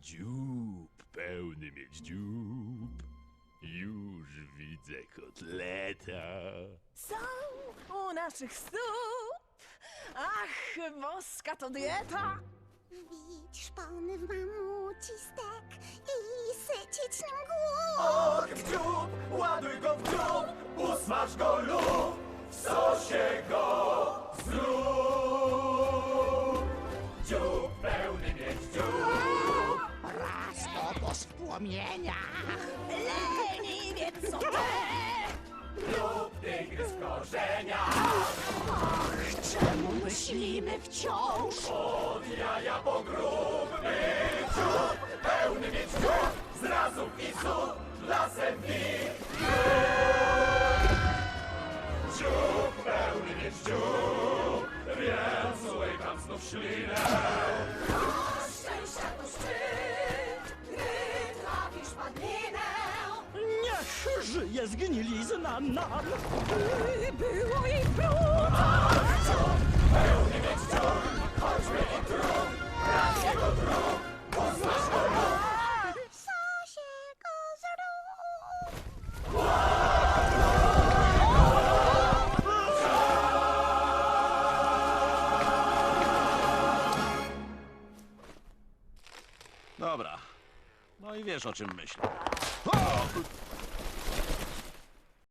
Dziób, pełny mieć dziób. Już widzę kotleta. Są u naszych stóp. Ach, boska to dieta. Wbić szpony w mamucistek i sycić nim głód. Och, w dziób, ładuj go w dziób, usmaż go lub spłomienia. Leniwiec co te. Lub tygrys korzenia. Czemu myślimy wciąż? Od jaja po grubny dziób. Pełny mieć dziób. Zrazów i zup, lasem wit. Dziób pełny mieć dziób. Więc łykam znów ślinę. Żyje zgnilizna nam! By było jej brud. Pełny mieć dziób. Chodźmy i trup. Raz jego trup. Poznasz go lub. Co się go zrób? Dobra. No i wiesz o czym myślę. O!